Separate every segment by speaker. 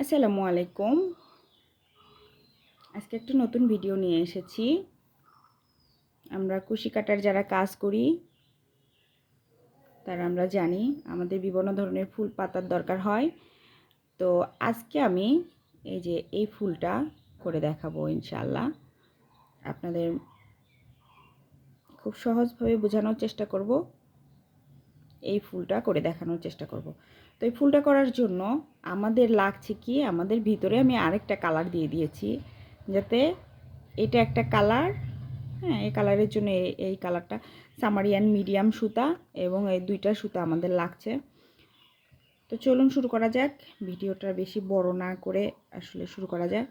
Speaker 1: আসসালামু আলাইকুম। আজকে একটা নতুন ভিডিও নিয়ে এসেছি। আমরা কুশি কাটার যারা কাজ করি, তারা আমরা জানি আমাদের বিভিন্ন ধরনের ফুল পাতার দরকার হয়। তো আজকে আমি এই যে এই ফুলটা করে দেখাবো ইনশাল্লাহ আপনাদের খুব সহজভাবে বোঝানোর চেষ্টা করব। এই ফুলটা করে দেখানোর চেষ্টা করব। তো এই ফুলটা করার জন্য আমাদের লাগছে কি, আমাদের ভিতরে আমি আরেকটা কালার দিয়ে দিয়েছি, যাতে এটা একটা কালার হ্যাঁ এই কালারের জন্য এই কালারটা সামারিয়ান মিডিয়াম সুতা এবং এই দুইটা সুতা আমাদের লাগছে। তো চলুন শুরু করা যাক, ভিডিওটা বেশি বড় না করে আসলে শুরু করা যাক।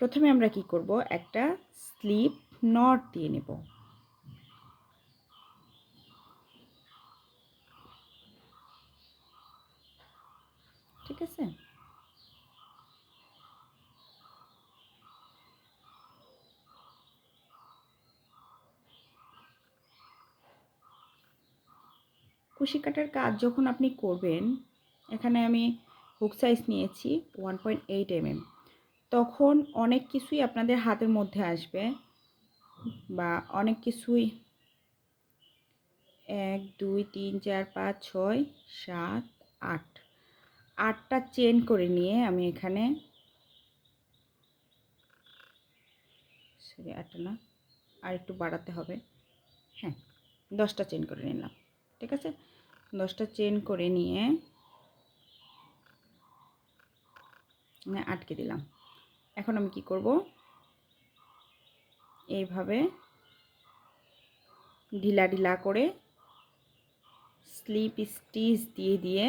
Speaker 1: প্রথমে আমরা কি করব, একটা স্লিপ নট দিয়ে নেব। ঠিক আছে? কুশি কাটার কাজ যখন আপনি করবেন, এখানে আমি হুক সাইজ নিয়েছি ওয়ান পয়েন্ট এইট তখন অনেক কিছুই আপনাদের হাতের মধ্যে আসবে বা অনেক কিছুই। এক, দুই, তিন, চার, পাঁচ, ছয়, সাত, আট। আটটা চেন করে নিয়ে আমি এখানে সরি, আটটা না, আর একটু বাড়াতে হবে। হ্যাঁ দশটা চেন করে নিলাম, ঠিক আছে? দশটা চেন করে নিয়ে আটকে দিলাম। এখন আমি কি করব? এইভাবে ঢিলা ঢিলা করে স্লিপ স্টিচ দিয়ে দিয়ে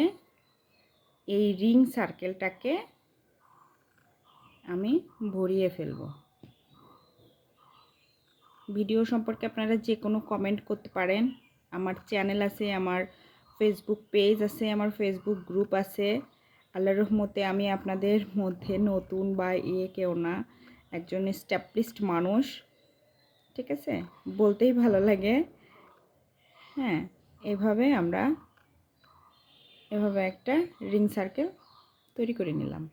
Speaker 1: এই রিং সার্কেলটাকে আমি ভরিয়ে ফেলব। ভিডিও সম্পর্কে আপনারা যে কোনো কমেন্ট করতে পারেন। আমার চ্যানেল আছে, আমার ফেসবুক পেজ আছে, আমার ফেসবুক গ্রুপ আছে। আল্লাহ রহমতে আমি আপনাদের মধ্যে নতুন বা ইয়ে কেউ না, একজন স্ট্যাবলিশড মানুষ, ঠিক আছে? বলতেই ভালো লাগে। হ্যাঁ এভাবে আমরা এভাবে একটা রিং সার্কেল তৈরি করে নিলাম।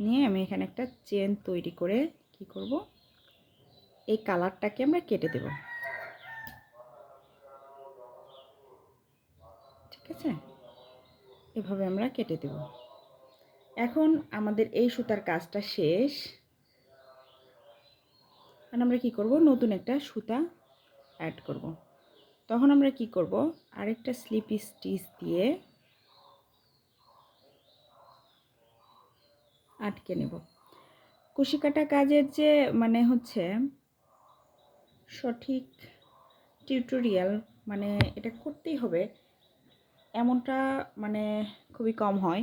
Speaker 1: নিয়ে আমি এখানে একটা চেন তৈরি করে কি করব? এই কালারটাকে আমরা কেটে দেব। ঠিক আছে? এভাবে আমরা কেটে দেব। এখন আমাদের এই সুতার কাজটা শেষ। আর আমরা কি করব? নতুন একটা সুতা অ্যাড করব। তখন আমরা কি করব? আরেকটা স্লিপি স্টিচ দিয়ে আটকে নেব। কুশি কাটা কাজের যে মানে হচ্ছে সঠিক টিউটোরিয়াল মানে এটা করতেই হবে, এমনটা মানে খুবই কম হয়।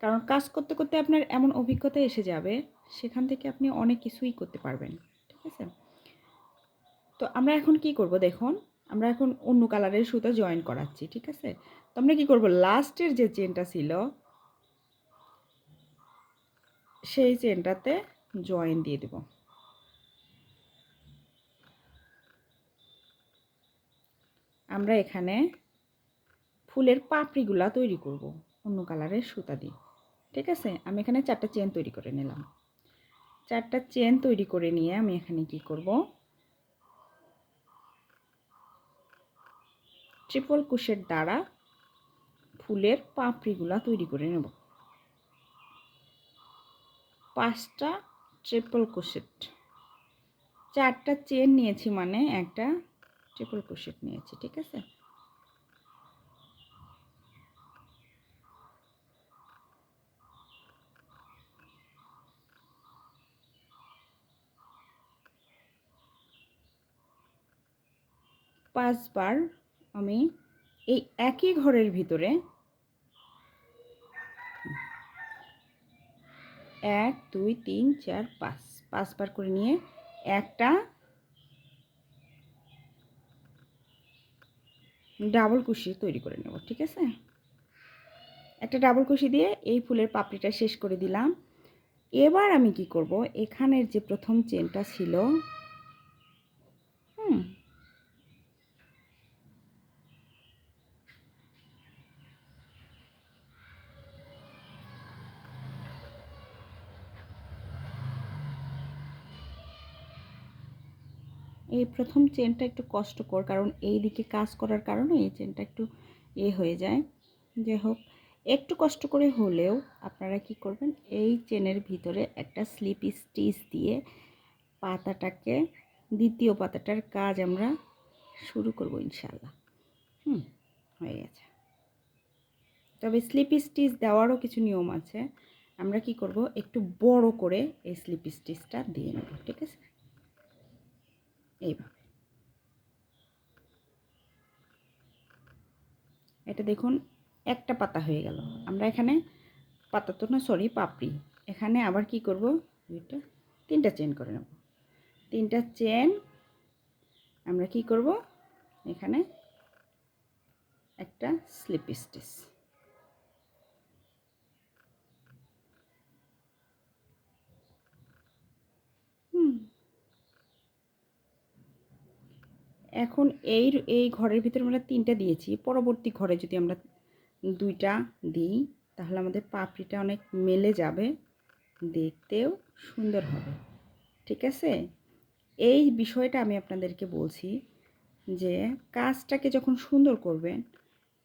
Speaker 1: কারণ কাজ করতে করতে আপনার এমন অভিজ্ঞতা এসে যাবে, সেখান থেকে আপনি অনেক কিছুই করতে পারবেন, ঠিক আছে? তো আমরা এখন কি করব দেখুন, আমরা এখন অন্য কালারের সুতো জয়েন করাচ্ছি, ঠিক আছে? তো আমরা কী করব? লাস্টের যে চেনটা ছিল সেই চেনটাতে জয়েন দিয়ে দেব। আমরা এখানে ফুলের পাপড়িগুলা তৈরি করব, অন্য কালারের সুতা দিয়ে। ঠিক আছে? আমি এখানে চারটা চেন তৈরি করে নিলাম। চারটা চেন তৈরি করে নিয়ে আমি এখানে কি করব? ট্রিপল কুশের দ্বারা ফুলের পাপড়িগুলা তৈরি করে নেব। পাঁচটা ট্রিপল কুশেট চারটা চেন নিয়েছি মানে একটা ট্রিপল কুশেট নিয়েছি, ঠিক আছে? পাঁচবার আমি এই একই ঘরের ভিতরে এক, দুই, তিন, চার, পাঁচ। পাঁচবার করে নিয়ে একটা ডাবল কুশি তৈরি করে নেব, ঠিক আছে? একটা ডাবল কুশি দিয়ে এই ফুলের পাপড়িটা শেষ করে দিলাম। এবার আমি কি করব? এখানের যে প্রথম চেনটা ছিল হুম এই প্রথম চেনটা একটু কষ্টকর, কারণ এই দিকে কাজ করার কারণে এই চেনটা একটু এ হয়ে যায়। যাই হোক, একটু কষ্ট করে হলেও আপনারা কি করবেন, এই চেনের ভিতরে একটা স্লিপ স্টিচ দিয়ে পাতাটাকে, দ্বিতীয় পাতাটার কাজ আমরা শুরু করব ইনশাল্লাহ হুম, হয়ে গেছে। তবে স্লিপ স্টিচ দেওয়ারও কিছু নিয়ম আছে। আমরা কি করব, একটু বড় করে এই স্লিপ স্টিচটা দিয়ে নেব, ঠিক আছে? এইভাবে। এটা দেখুন, একটা পাতা হয়ে গেল। আমরা এখানে পাতা তো না সরি পাপড়ি। এখানে আবার কি করব? দুইটা, তিনটা চেন করে নেব। তিনটা চেন আমরা কি করব? এখানে একটা স্লিপ স্টিচ এখন এই এই ঘরের ভিতরে আমরা তিনটা দিয়েছি। পরবর্তী ঘরে যদি আমরা দুইটা দিই, তাহলে আমাদের পাপড়িটা অনেক মেলে যাবে। দেখতেও সুন্দর হবে। ঠিক আছে? এই বিষয়টা আমি আপনাদেরকে বলছি যে, কাজটাকে যখন সুন্দর করবেন,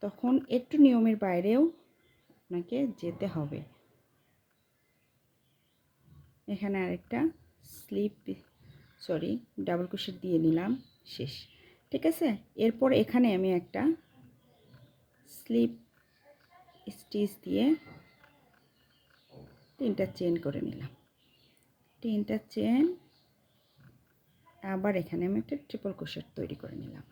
Speaker 1: তখন একটু নিয়মের বাইরেও আপনাকে যেতে হবে। এখানে আরেকটা স্লিপ, সরি, ডাবল কুশিট দিয়ে নিলাম, শেষ। ঠিক আছে? এরপর এখানে আমি একটা স্লিপ স্টিচ দিয়ে তিনটা চেন করে নিলাম। তিনটা চেন আবার এখানে আমি একটা ট্রিপল কোশেট তৈরি করে নিলাম।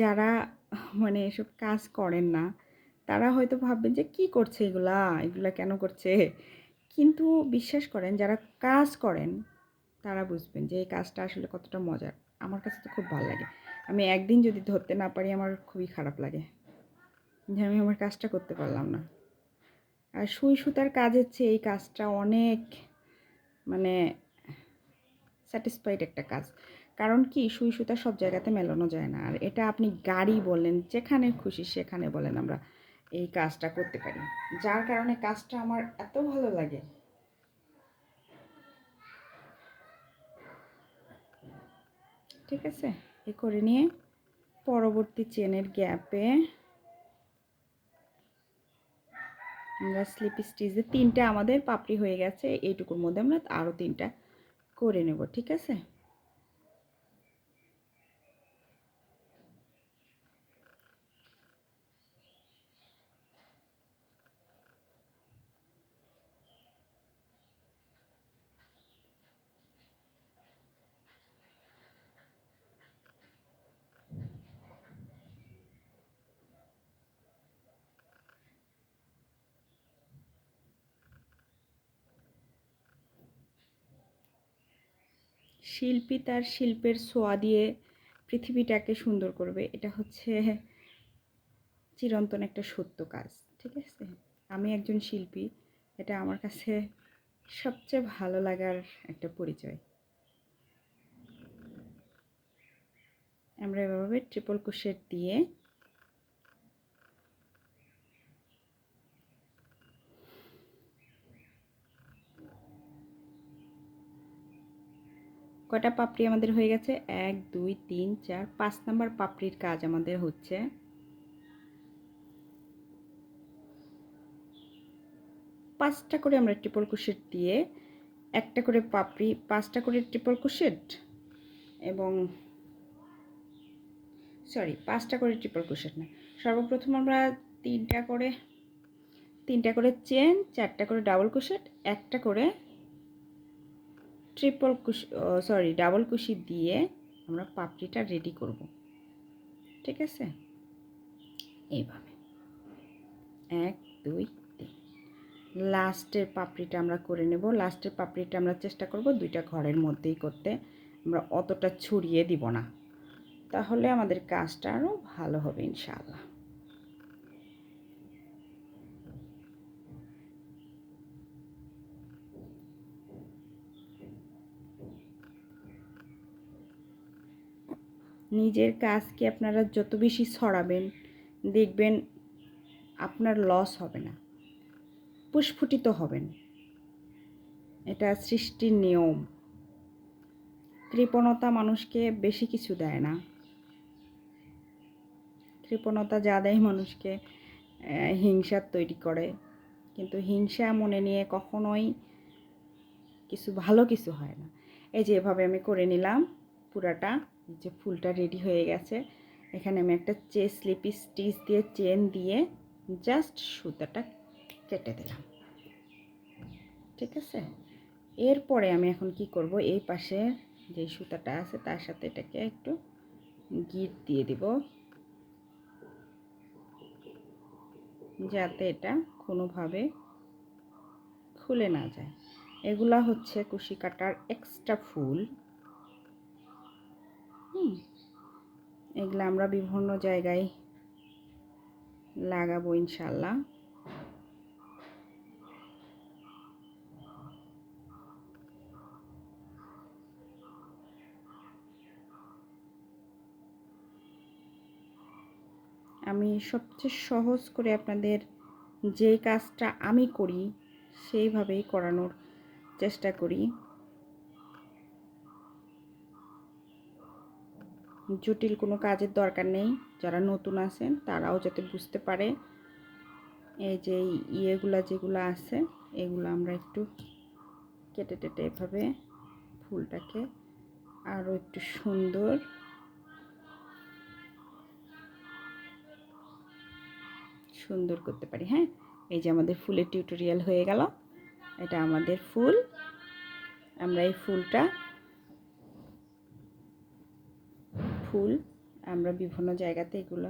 Speaker 1: যারা মানে এসব কাজ করেন না, তারা হয়তো ভাববেন যে, কি করছে এগুলা? এগুলা কেন করছে? কিন্তু বিশ্বাস করেন, যারা কাজ করেন, তারা বুঝবেন যে এই কাজটা আসলে কতটা মজার। আমার কাছে তো খুব ভালো লাগে। আমি একদিন যদি ধরতে না পারি, আমার খুবই খারাপ লাগে যে আমি আমার কাজটা করতে পারলাম না। আর সুই সুতার কাজের চেয়ে এই কাজটা অনেক মানে স্যাটিসফাইড একটা কাজ। কারণ কি সুই সুতা সব জায়গাতে মেলানো যায় না। আর এটা আপনি গাড়ি বলেন, যেখানে খুশি সেখানে বলেন আমরা। এই কাজটা করতে পারি। যার কারণে কাজটা আমার এত ভালো লাগে। ঠিক আছে? এ করে নিয়ে পরবর্তী চেনের গ্যাপে আমরা স্লিপ স্টিচে তিনটা আমাদের পাপড়ি হয়ে গেছে। এইটুকুর মধ্যে আমরা আরও তিনটা করে নেব, ঠিক আছে? শিল্পী তার শিল্পের সোয়া দিয়ে পৃথিবীটাকে সুন্দর করবে। এটা হচ্ছে চিরন্তন একটা সত্য কাজ, ঠিক আছে? আমি একজন শিল্পী, এটা আমার কাছে সবচেয়ে ভালো লাগার একটা পরিচয়। আমরা এভাবে ট্রিপল কোশের দিয়ে কটা পাপড়ি আমাদের হয়ে গেছে? এক, দুই, তিন, চার, পাঁচ নাম্বার পাপড়ির কাজ আমাদের হচ্ছে। পাঁচটা করে আমরা ট্রিপল কুশেট দিয়ে একটা করে পাপড়ি, পাঁচটা করে ট্রিপল কুশেট এবং সরি পাঁচটা করে ট্রিপল কুশেট না। সর্বপ্রথম আমরা তিনটা করে তিনটা করে চেন চারটা করে ডাবল কুশেট একটা করে ট্রিপল কুশি সরি ডাবল কুশি দিয়ে আমরা পাপড়িটা রেডি করব। ঠিক আছে? এইভাবে। এক, দুই, তিন। লাস্টের পাপড়িটা আমরা করে নেব। লাস্টের পাপড়িটা আমরা চেষ্টা করব দুইটা ঘরের মধ্যেই করতে। আমরা অতটা ছড়িয়ে দিব না। তাহলে আমাদের কাজটা আরও ভালো হবে, ইনশাআল্লাহ। নিজের কাজকে আপনারা যত বেশি ছড়াবেন, দেখবেন আপনার লস হবে না। প্রস্ফুটিত হবেন। এটা সৃষ্টির নিয়ম। কৃপণতা মানুষকে বেশি কিছু দেয় না। কৃপণতা যা দেয় মানুষকে হিংসার তৈরি করে। কিন্তু হিংসা মনে নিয়ে কখনোই কিছু ভালো কিছু হয় না। এই যে এভাবে আমি করে নিলাম পুরাটা। যে ফুলটা রেডি হয়ে গেছে। এখানে আমি একটা চে স্লিপি স্টিচ দিয়ে চেন দিয়ে জাস্ট সুতাটা কেটে দিলাম। ঠিক আছে? এরপরে আমি এখন কি করব? এই পাশে যে সুতাটা আছে, তার সাথে এটাকে একটু গিট দিয়ে দিব। যাতে এটা কোনোভাবে খুলে না যায়। এগুলা হচ্ছে কুশি কাটার এক্সট্রা ফুল। হুম। এগুলো আমরা বিভিন্ন জায়গায় লাগাবো ইনশাল্লাহ আমি সবচেয়ে সহজ করে আপনাদের যে কাজটা আমি করি, সেইভাবেই করানোর চেষ্টা করি। জটিল কোনো কাজের দরকার নেই। যারা নতুন আছেন, তারাও যাতে বুঝতে পারে এই যে ইয়েগুলা যেগুলো আছে, এগুলো আমরা একটু কেটে টেটে এভাবে ফুলটাকে আরও একটু সুন্দর সুন্দর করতে পারি হ্যাঁ? এই যে আমাদের ফুলের টিউটোরিয়াল হয়ে গেল। এটা আমাদের ফুল। আমরা এই ফুলটা ফুল, আমরা বিভিন্ন জায়গাতে এগুলো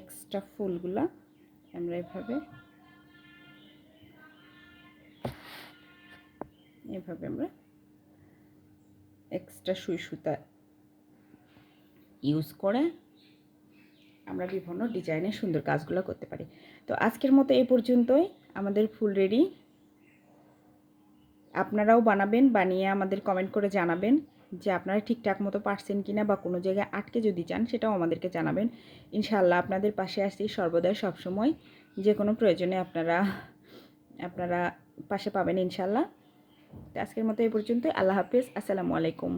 Speaker 1: এক্সট্রা ফুলগুলো আমরা এভাবে এভাবে আমরা এক্সট্রা সুই সুতা ইউজ করে আমরা বিভিন্ন ডিজাইনের সুন্দর কাজগুলো করতে পারি। তো আজকের মতো এই পর্যন্তই, আমাদের ফুল রেডি আপনারাও বানাবেন, বানিয়ে আমাদের কমেন্ট করে জানাবেন। যে আপনারা ঠিকঠাক মতো পারছেন কিনা বা কোনো জায়গায় আটকে যদি চান সেটাও আমাদেরকে জানাবেন। ইনশাল্লাহ আপনাদের পাশে আসছি সর্বদাই সবসময়। যে কোনো প্রয়োজনে আপনারা আপনারা পাশে পাবেন ইনশাল্লাহ আজকের মতো এই পর্যন্ত আল্লাহ হাফিজ। আসসালামু আলাইকুম।